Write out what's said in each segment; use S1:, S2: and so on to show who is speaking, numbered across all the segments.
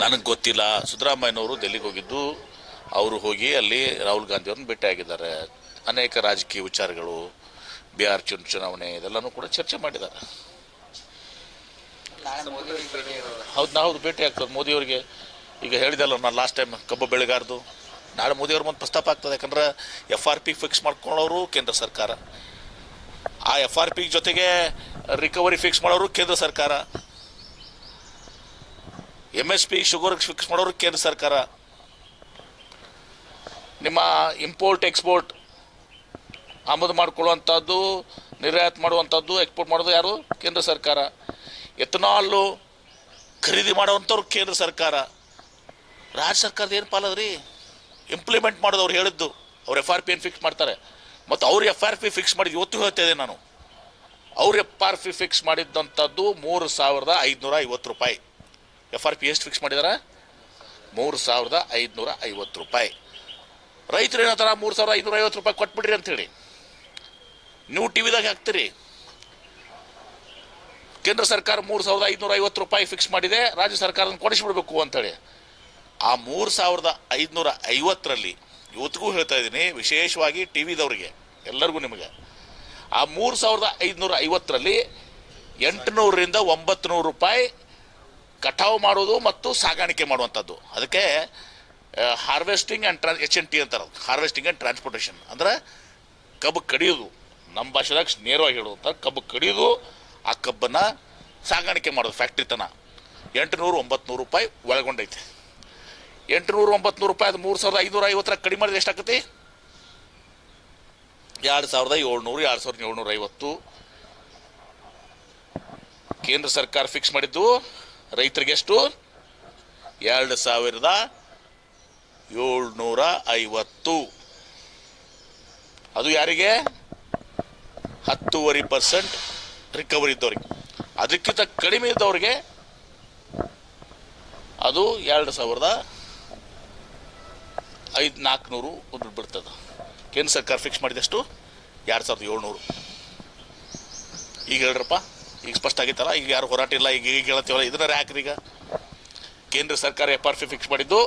S1: ನನಗೆ ಗೊತ್ತಿಲ್ಲ. ಸಿದ್ದರಾಮಯ್ಯನವರು ದೆಲ್ಲಿಗೆ ಹೋಗಿದ್ದು, ಅವರು ಹೋಗಿ ಅಲ್ಲಿ ರಾಹುಲ್ ಗಾಂಧಿಯವ್ರನ್ನ ಭೇಟಿಯಾಗಿದ್ದಾರೆ ಅನೇಕ ರಾಜಕೀಯ ವಿಚಾರಗಳು, ಬಿಹಾರ್ ಚುನ್ ಚುನಾವಣೆ ಇದೆಲ್ಲನೂ ಕೂಡ ಚರ್ಚೆ ಮಾಡಿದ್ದಾರೆ. ಹೌದು ನಾ ಹೌದು ಭೇಟಿ ಆಗ್ತದೆ ಮೋದಿಯವರಿಗೆ ಈಗ ಹೇಳಿದಲ್ಲ, ನಾನು ಲಾಸ್ಟ್ ಟೈಮ್ ಕಬ್ಬು ಬೆಳೆಗಾರದು. ನಾಳೆ ಮೋದಿಯವ್ರ ಮುಂದೆ ಪ್ರಸ್ತಾಪ ಆಗ್ತದೆ. ಯಾಕಂದ್ರೆ ಎಫ್ ಆರ್ ಪಿ ಫಿಕ್ಸ್ ಮಾಡ್ಕೊಳ್ಳೋರು ಕೇಂದ್ರ ಸರ್ಕಾರ. ಆ ಎಫ್ ಆರ್ ಪಿ ಜೊತೆಗೆ ರಿಕವರಿ ಫಿಕ್ಸ್ ಮಾಡೋರು ಕೇಂದ್ರ ಸರ್ಕಾರ. M S P sugar fix ಮಾಡೋರು ಕೇಂದ್ರ ಸರ್ಕಾರ. ನಿಮ್ಮ ಇಂಪೋರ್ಟ್ ಎಕ್ಸ್ಪೋರ್ಟ್ ಆಮದು ಮಾಡಿಕೊಳ್ಳುವಂಥದ್ದು, ನಿರ್ಯಾತ ಮಾಡುವಂಥದ್ದು ಎಕ್ಸ್ಪೋರ್ಟ್ ಮಾಡೋದು ಯಾರು? ಕೇಂದ್ರ ಸರ್ಕಾರ. ಎಥನಾಲು ಖರೀದಿ ಮಾಡುವಂಥವ್ರು ಕೇಂದ್ರ ಸರ್ಕಾರ. ರಾಜ್ಯ ಸರ್ಕಾರದ ಏನು ಪಾಲದ್ರಿ? ಇಂಪ್ಲಿಮೆಂಟ್ ಮಾಡೋದು ಅವ್ರು ಹೇಳಿದ್ದು. ಅವ್ರು ಎಫ್ ಆರ್ ಪಿ ಏನು ಫಿಕ್ಸ್ ಮಾಡ್ತಾರೆ. ಮತ್ತು ಅವ್ರು ಎಫ್ ಆರ್ ಪಿ ಫಿಕ್ಸ್ ಮಾಡಿದ್ದು ಇವತ್ತು ಹೇಳ್ತಿದ್ದೆ ನಾನು. ಅವ್ರು ಎಫ್ ಆರ್ ಪಿ ಫಿಕ್ಸ್ ಮಾಡಿದ್ದಂಥದ್ದು ಮೂರು ಸಾವಿರದ ಐದುನೂರ ಐವತ್ತು ರೂಪಾಯಿ. ಎಫ್ ಆರ್ ಪಿ ಎಷ್ಟು ಫಿಕ್ಸ್ ಮಾಡಿದ್ದಾರೆ ಮೂರು ಸಾವಿರದ ಐದುನೂರ ಐವತ್ತು ರೂಪಾಯಿ. ರೈತರು ಏನಂತಾರ ಮೂರು ಸಾವಿರದ ಐನೂರ ಐವತ್ತು ರೂಪಾಯಿ ಕೊಟ್ಬಿಡ್ರಿ ಅಂತೇಳಿ. ನೀವು ಟಿ ವಿದಾಗ ಹಾಕ್ತೀರಿ. ಕೇಂದ್ರ ಸರ್ಕಾರ ಮೂರು ಸಾವಿರದ ಐದುನೂರ ಐವತ್ತು ರೂಪಾಯಿ ಫಿಕ್ಸ್ ಮಾಡಿದೆ. ರಾಜ್ಯ ಸರ್ಕಾರನ ಕೊಡಿಸ್ಬಿಡ್ಬೇಕು ಅಂತೇಳಿ. ಆ ಮೂರು ಸಾವಿರದ ಐದುನೂರ ಐವತ್ತರಲ್ಲಿ ಇವತ್ತಿಗೂ ಹೇಳ್ತಾ ಇದ್ದೀನಿ, ವಿಶೇಷವಾಗಿ ಟಿ ವಿದವ್ರಿಗೆ ಎಲ್ಲರಿಗೂ ನಿಮಗೆ. ಆ ಮೂರು ಸಾವಿರದ ಐದುನೂರ ಐವತ್ತರಲ್ಲಿ ಎಂಟುನೂರರಿಂದ ಒಂಬತ್ತು ನೂರು ರೂಪಾಯಿ ಕಟಾವು ಮಾಡೋದು ಮತ್ತು ಸಾಗಾಣಿಕೆ ಮಾಡುವಂಥದ್ದು. ಅದಕ್ಕೆ harvesting and ಟ್ರಾನ್ H N T ಅಂತಾರೆ ಹಾರ್ವೆಸ್ಟಿಂಗ್ ಆ್ಯಂಡ್ ಟ್ರಾನ್ಸ್ಪೋರ್ಟೇಷನ್ ಅಂದ್ರೆ ಕಬ್ಬು ಕಡಿಯೋದು. ನಮ್ಮ ಭಾಷೆದಾಗ ನೇರವಾಗಿ ಹೇಳುವಂಥ ಕಬ್ಬು ಕಡಿಯೋದು, ಆ ಕಬ್ಬನ್ನು ಸಾಗಾಣಿಕೆ ಮಾಡೋದು ಫ್ಯಾಕ್ಟ್ರಿ ತನ. ಎಂಟುನೂರು ಒಂಬತ್ತು ನೂರು ರೂಪಾಯಿ ಒಳಗೊಂಡೈತೆ. ಎಂಟುನೂರು ಒಂಬತ್ತು ರೂಪಾಯಿ ಅದು ಮೂರು ಸಾವಿರದ ಐನೂರ ಐವತ್ತರ ಕಡಿಮೆ ಮಾಡಿದ್ರೆ ಎಷ್ಟಾಗತ್ತೆ ಎರಡು ಸಾವಿರದ ಏಳ್ನೂರು, ಎರಡು ಸಾವಿರದ ಏಳ್ನೂರ ಐವತ್ತು ಕೇಂದ್ರ ಸರ್ಕಾರ ಫಿಕ್ಸ್ ಮಾಡಿದ್ದು ರೈತರಿಗೆ ಎಷ್ಟು? ಎರಡು ಸಾವಿರದ ಏಳ್ನೂರ ಐವತ್ತು. ಅದು ಯಾರಿಗೆ? ಹತ್ತೂವರೆ ಪರ್ಸೆಂಟ್ ರಿಕವರಿ ಇದ್ದವ್ರಿಗೆ. ಅದಕ್ಕಿಂತ ಕಡಿಮೆ ಇದ್ದವ್ರಿಗೆ ಅದು ಎರಡು ಸಾವಿರದ ಐದು ನಾಲ್ಕುನೂರು ದುಡ್ಡು ಬಿಡ್ತದೆ ಕೇಂದ್ರ ಸರ್ಕಾರ ಫಿಕ್ಸ್ ಮಾಡಿದಷ್ಟು? ಎರಡು ಸಾವಿರದ ಏಳ್ನೂರು. ಈಗ ಹೇಳ್ರಪ್ಪ. ಈಗ ಸ್ಪಷ್ಟ ಆಗೈತಲ್ಲ ಈಗ ಯಾರು ಹೋರಾಟ ಇಲ್ಲ ಈಗ ಈಗ ಹೇಳ್ತೀವಲ್ಲ ಇದನ್ನ ಯಾಕ್ರಿ ಈಗ? ಕೇಂದ್ರ ಸರ್ಕಾರ ಎಫ್ ಆರ್ ಪಿ ಫಿಕ್ಸ್ ಮಾಡಿದ್ದು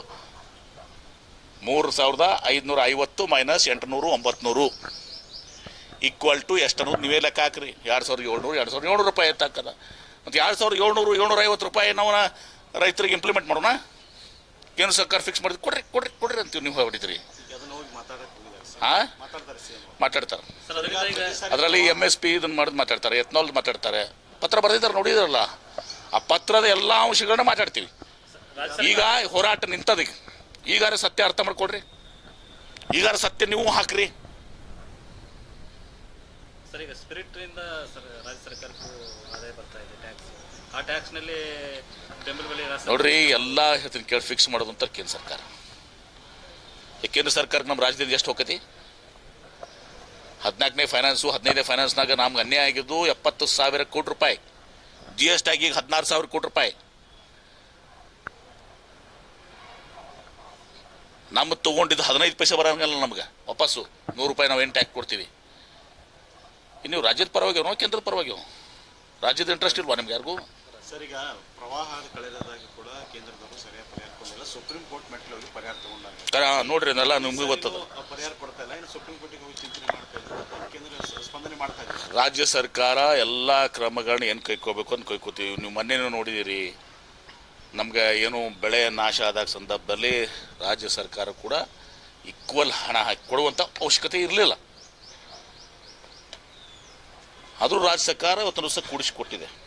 S1: ಮೂರು ಸಾವಿರದ ಐದುನೂರ ಐವತ್ತು ಮೈನಸ್ ಎಂಟುನೂರು ಒಂಬತ್ನೂರು. ಈಕ್ವಲ್ ಟು ಎಷ್ಟು ಅನ್ನೋದು ನೀವೇ ಲೆಕ್ಕ ಹಾಕ್ರಿ. ಎರಡು ಸಾವಿರದ ಏಳ್ನೂರು ಎರಡು ಸಾವಿರದ ಏಳ್ನೂರು ರೂಪಾಯಿ ಎತ್ತಾಕದ ಮತ್ತು ಎರಡು ಸಾವಿರದ ಏಳ್ನೂರು ಏಳ್ನೂರ ಐವತ್ತು ರೂಪಾಯಿ ನಾವು ರೈತರಿಗೆ ಇಂಪ್ಲಿಮೆಂಟ್ ಮಾಡೋಣ? ಕೇಂದ್ರ ಸರ್ಕಾರ ಫಿಕ್ಸ್ ಮಾಡಿದ್ರು ಕೊಡ್ರಿ ಕೊಡ್ರಿ ಕೊಡ್ರಿ ಅಂತೀವಿ ನೀವು ಹೊಡಿತೀರಿ
S2: ಅದನ್ನ ಹೋಗಿ ಮಾತಾಡಕ್ಕೆ ಹೋಗಿದ್ದಾರೆ ಸರ್
S1: ಹಾಂ
S2: ಮಾತಾಡ್ತಾರೆ
S1: ಅದರಲ್ಲಿ ಎಂ ಎಸ್ ಪಿ ಇದನ್ನು ಮಾಡಿದ್ ಮಾತಾಡ್ತಾರೆ ಎತ್ನಾಲ್ ಮಾತಾಡ್ತಾರೆ. ಪತ್ರ ಬರೆದಿದ್ದಾರೆ ನೋಡಿದಾರಲ್ಲ? ಆ ಪತ್ರದ ಎಲ್ಲ ಅಂಶಗಳನ್ನ ಮಾತಾಡ್ತೀವಿ. ಈಗ ಹೋರಾಟ ನಿಂತದ. ಈಗ ಈಗಾರ ಸತ್ಯ ಅರ್ಥ ಮಾಡ್ಕೊಡ್ರಿ ಈಗಾರ ಸತ್ಯ ನೀವು ಹಾಕ್ರಿ. ನೋಡ್ರಿ ಎಲ್ಲ ಹೇಳ್ತೀನಿ ಕೇಳಿ ಫಿಕ್ಸ್ ಮಾಡೋದು ಅಂತ ಕೇಂದ್ರ ಸರ್ಕಾರ. ಕೇಂದ್ರ ಸರ್ಕಾರಕ್ಕೆ ನಮ್ಮ ರಾಜ್ಯದಿಂದ ಎಷ್ಟು ಹೋಗತಿ? ಹದಿನಾಲ್ಕನೇ ಫೈನಾನ್ಸು ಹದಿನೈದನೇ ಫೈನಾನ್ಸ್ನಾಗ ನಮ್ಗೆ ಅನ್ಯಾಯ ಆಗಿದ್ದು ಎಪ್ಪತ್ತು ಸಾವಿರ ಕೋಟಿ ರೂಪಾಯಿ. ಜಿ ಎಸ್ ಟಿ ಆಗಿ ಈಗ ಹದಿನಾರು ಸಾವಿರ ಕೋಟಿ ರೂಪಾಯಿ. ನಮ್ಮ ತೊಗೊಂಡಿದ್ದು ಹದಿನೈದು ಪೈಸೆ ಬರೋಂಗಲ್ಲ ನಮ್ಗೆ. ವಾಪಸ್ಸು ನೂರು ರೂಪಾಯಿ ನಾವು ಏನು ಟ್ಯಾಕ್ಸ್ ಕೊಡ್ತೀವಿ. ಇನ್ನು ರಾಜ್ಯದ ಪರವಾಗಿ ಅವನು ಕೇಂದ್ರದ ಪರವಾಗಿವೋ ರಾಜ್ಯದ ಇಂಟ್ರೆಸ್ಟ್ ಇಲ್ವಾ ನಿಮ್ಗೆ ಯಾರಿಗೂ?
S2: ಸರ್ ಈಗ ಪ್ರವಾಹದ ಕಳೆದಾಗ ಕೂಡ ಕೇಂದ್ರದವರು ಸರಿಯಾಗಿ ಪರಿಹಾರ ಕೊಡಲಿಲ್ಲ. ಸುಪ್ರೀಂ ಕೋರ್ಟ್ ಮೆಟ್ಲು ಹೋಗಿ ಪರಿಹಾರ ತಗೊಂಡಾಗ.
S1: ನೋಡ್ರಿ ಅದನ್ನೆಲ್ಲ ನಿಮ್ಗೆ ಗೊತ್ತದ.
S2: ಪರಿಹಾರ ಕೊಡ್ತಾ ಇಲ್ಲ. ಇನ್ನು ಸುಪ್ರೀಂ ಕೋರ್ಟಿಗೆ ಹೋಗಿ ಚಿಂತನೆ
S1: ರಾಜ್ಯ ಸರ್ಕಾರ ಎಲ್ಲ ಕ್ರಮಗಳನ್ನ ಏನು ಕೈಕೋಬೇಕು ಅಂತ ಕೈಕೋತೀವಿ ನೀವು ಮೊನ್ನೆನೂ ನೋಡಿದ್ದೀರಿ. ನಮಗೆ ಏನು ಬೆಳೆ ನಾಶ ಆದಾಗ ಸಂದರ್ಭದಲ್ಲಿ ರಾಜ್ಯ ಸರ್ಕಾರ ಕೂಡ ಈಕ್ವಲ್ ಹಣ ಹಾಕಿ ಕೊಡುವಂಥ ಅವಶ್ಯಕತೆ ಇರಲಿಲ್ಲ. ಆದರೂ ರಾಜ್ಯ ಸರ್ಕಾರ ಇವತ್ತು ಸಹ ಕೂಡಿಸಿಕೊಟ್ಟಿದೆ.